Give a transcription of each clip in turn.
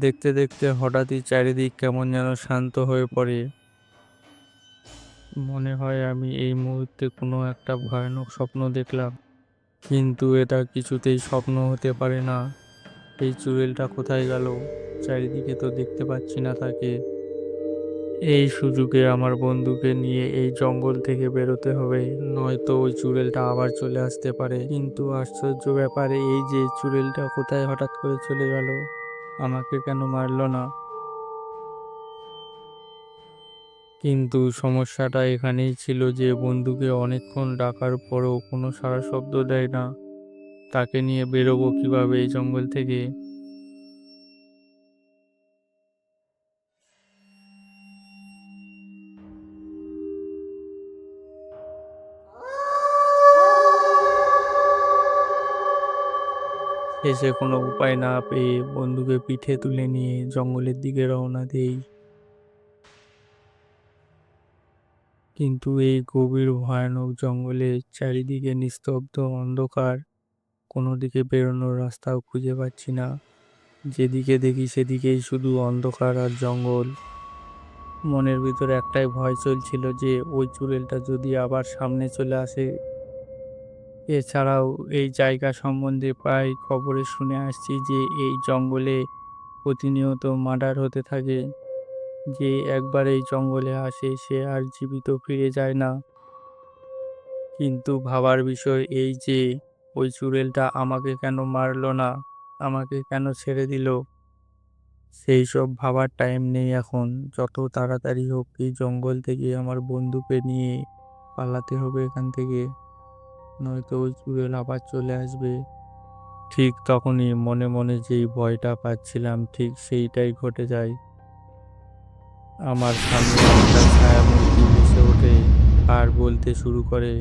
দেখতে দেখতে হঠাৎই চারিদিক কেমন যেন শান্ত হয়ে পড়ে। মনে হয় আমি এই মুহূর্তে কোনো একটা ভয়ানক স্বপ্ন দেখলাম। কিন্তু এটা কিছুতেই স্বপ্ন হতে পারে না। এই চুড়েলটা কোথায় গেল? চারিদিকে তো দেখতে পাচ্ছি না তাকে। এই সুযোগে আমার বন্ধুকে নিয়ে এই জঙ্গল থেকে বেরোতে হবে। নয়তো ওই চুড়েলটা আবার চলে আসতে পারে। কিন্তু আশ্চর্য ব্যাপারে, এই যে চুড়েলটা কোথায় হঠাৎ করে চলে গেল? আমাকে কেন মারলো না? কিন্তু সমস্যাটা এখানেই ছিল যে বন্ধুকে অনেকক্ষণ ডাকার পরও কোনো সাড়া শব্দ দেয় না। তাকে নিয়ে বেরোবো কীভাবে এই জঙ্গল থেকে? শেষে কোনো উপায় না পেয়ে বন্ধুকে পিঠে তুলে নিয়ে জঙ্গলের দিকে রওনা দেই। কিন্তু এই গভীর ভয়ানক জঙ্গলে চারিদিকে নিস্তব্ধ অন্ধকার, কোনো দিকে বেরোনোর রাস্তাও খুঁজে পাচ্ছি না। যেদিকে দেখি সেদিকেই শুধু অন্ধকার আর জঙ্গল। মনের ভিতরে একটাই ভয় চলছিল যে ওই চুড়েলটা যদি আবার সামনে চলে আসে এছাড়াও এই জায়গা সম্বন্ধে প্রায় খবরে শুনে আসছি যে এই জঙ্গলে প্রতিনিয়ত মার্ডার হতে থাকে। যে একবার এই জঙ্গলে আসে, সে আর জীবিত ফিরে যায় না। কিন্তু ভাবার বিষয় এই যে, ওই চুড়েলটা আমাকে কেন মারলো না? আমাকে কেন ছেড়ে দিল? সেই সব ভাবার টাইম নেই এখন। যত তাড়াতাড়ি হোক এই জঙ্গল থেকে আমার বন্ধুকে নিয়ে পালাতে হবে এখান থেকে। নয়তো ওই চুড়েল আবার চলে আসবে। ঠিক তখনই মনে মনে যেই ভয়টা পাচ্ছিলাম, ঠিক সেইটাই ঘটে যায়। আমার সামনে একটা ছায়ামূর্তি ভেসে ওঠে আর বলতে শুরু করে,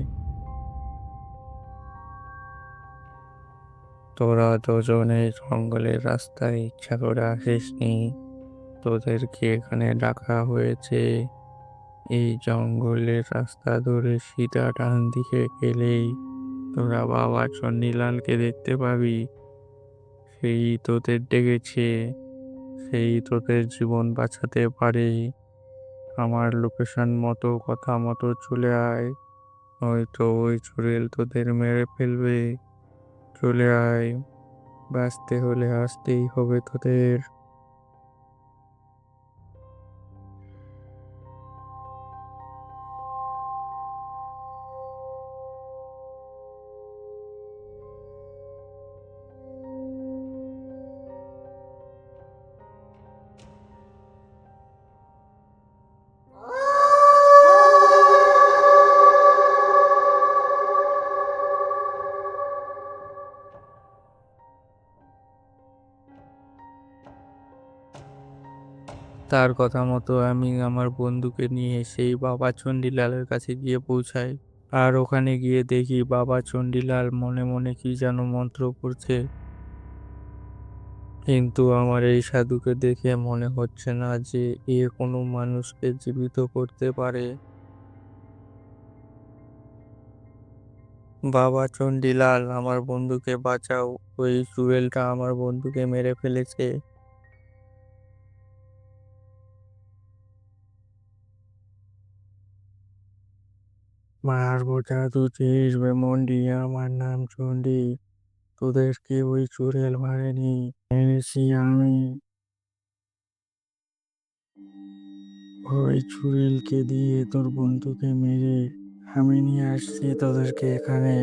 তোরা দুজনে জঙ্গলের রাস্তায় ইচ্ছা করে আসিসনি। তোদেরকে এখানে ডাকা হয়েছে। এই জঙ্গলের রাস্তা ধরে সিধা ডান দিকে গেলেই তোরা বাবা চন্ডীলালকে দেখতে পাবি। সেই তোদের ডেকেছে, সেই তোদের জীবন বাঁচাতে পারে। আমার লোকেশন মতো, কথা মতো চলে আয়। হয়তো ওই চুড়েল তোদের মেরে ফেলবে। চলে আয়। বাঁচতে হলে আসতেই হবে তোদের। তার কথা মতো আমি আমার বন্ধুকে নিয়ে সেই বাবা চণ্ডীলালের কাছে গিয়ে পৌঁছাই। আর ওখানে গিয়ে দেখি বাবা চণ্ডীলাল মনে মনে কি যেন মন্ত্র পড়ছে। কিন্তু আমার এই সাধুকে দেখে মনে হচ্ছে না যে এ কোনো মানুষকে জীবিত করতে পারে। বাবা চণ্ডীলাল, আমার বন্ধুকে বাঁচাও। ওই চুড়েলটা আমার বন্ধুকে মেরে ফেলেছে। মারবো জাদু চেষবে মন্ডি আমার নাম চণ্ডী তোদেরকে ওই চুড়েল মারেনি এনেছি আমি। ওই চুড়েলকে দিয়ে তোর বন্ধুকে মেরে আমি নিয়ে আসছি তোদেরকে এখানে।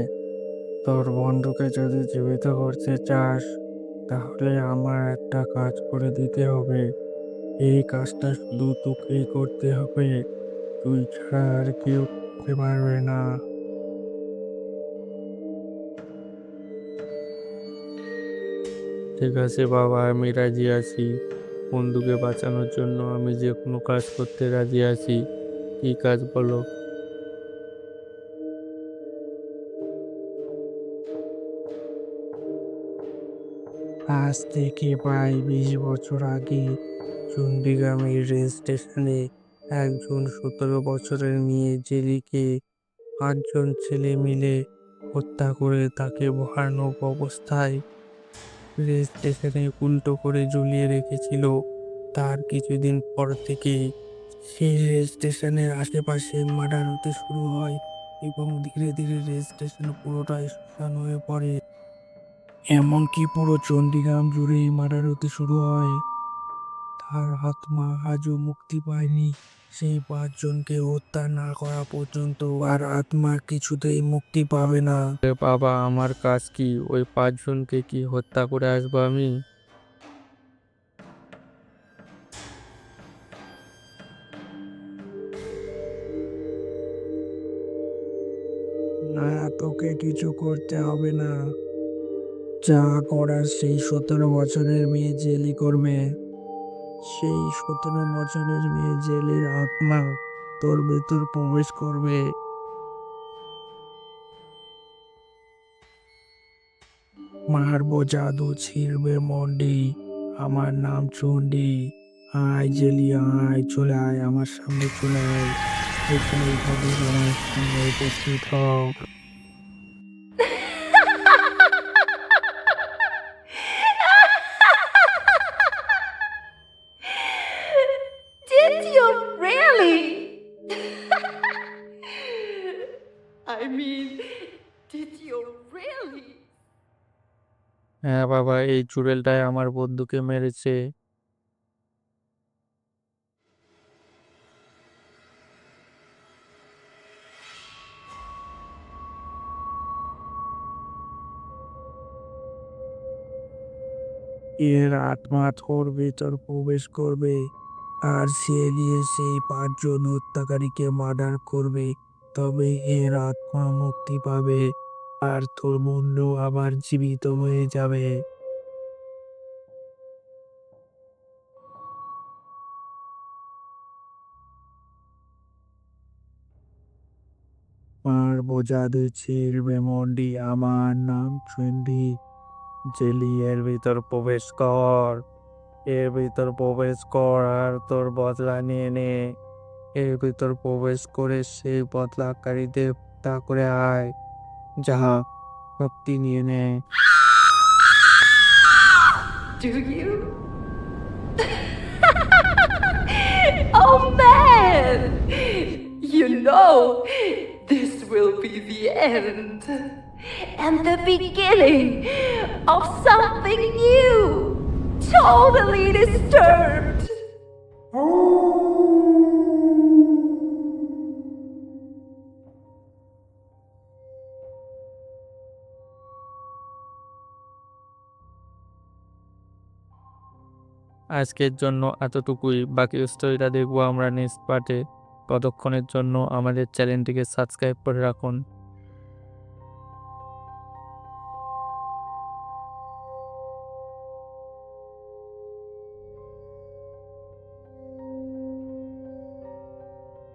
তোর বন্ধুকে যদি জীবিত করতে চাস, তাহলে আমার একটা কাজ করে দিতে হবে। এই কাজটা শুধু তোকেই করতে হবে। তুই ছাড়া আর কেউ করতে পারবে না ঠিক আছে বাবা আমি রাজি আছি। বন্ধুকে বাঁচানোর জন্য আমি যে কোনো কাজ করতে রাজি আছি। কি কাজ বলো? আজ থেকে প্রায় বিশ বছর আগে চণ্ডীগ্রামের রেল স্টেশনে একজন সতেরো বছরের মেয়ে জেলিকে পাঁচজন ছেলে মিলে হত্যা করে তাকে ভয়ানক অবস্থায় রেল স্টেশনে উল্টো করে ঝুলিয়ে রেখেছিল। তার কিছুদিন পর থেকে সেই রেল স্টেশনের আশেপাশে মার্ডার হতে শুরু হয় এবং ধীরে ধীরে রেল স্টেশন পুরোটাই শুনশান হয়ে পড়ে। এমনকি পুরো চণ্ডীগ্রাম জুড়েই মার্ডার হতে শুরু হয়। তার আত্মা আজও মুক্তি পায়নি। সেই পাঁচজনকে হত্যা না করা পর্যন্ত আর আত্মা কিছুতেই মুক্তি পাবে না। বাবা আমার কাজ কি? ওই পাঁচজনকে কি হত্যা করে আসব আমি? না তোকে কিছু করতে হবে না। যা করার সেই সতেরো বছরের মেয়ে জেলি করবে। সেই সতেরো বছরের মেয়ে জেলের আত্মা তোর ভেতর প্রবেশ করবে। মারবো জাদু ছিড়বে মন্ডি, আমার নাম চন্ডি আয় জেলি, আয়, চলে আয়, আমার সামনে চলে আয়। এখানে উপস্থিত হও। বাবা এই চুড়েলটাই আমার বন্ধুকে মেরেছে। এর আত্মা তোর ভেতর প্রবেশ করবে আর সে নিয়ে সেই পাঁচজন হত্যাকারীকে মার্ডার করবে। তবে এর আত্মা মুক্তি পাবে। আর তোর বন্ধু আবার জীবিত হয়ে যাবে। আর বোঝাতে ছিড়বে মন্ডি আমার নাম চন্ডি। জেলি, এর ভিতর প্রবেশ কর। এর ভিতর প্রবেশ কর আর তোর বদলা নিয়ে নে। এর ভিতর প্রবেশ করে সেই বদলাকারীদের হত্যা করে আয়। যাহা শক্তি নিয়ে নে Do you? oh man! You know, this will be the end and the beginning of something new, totally disturbed. আজকের জন্য এতটুকুই। বাকি স্টোরিটা দেখব আমরা নেক্সট পার্টে ততক্ষণের জন্য আমাদের চ্যানেলটিকে সাবস্ক্রাইব করে রাখুন।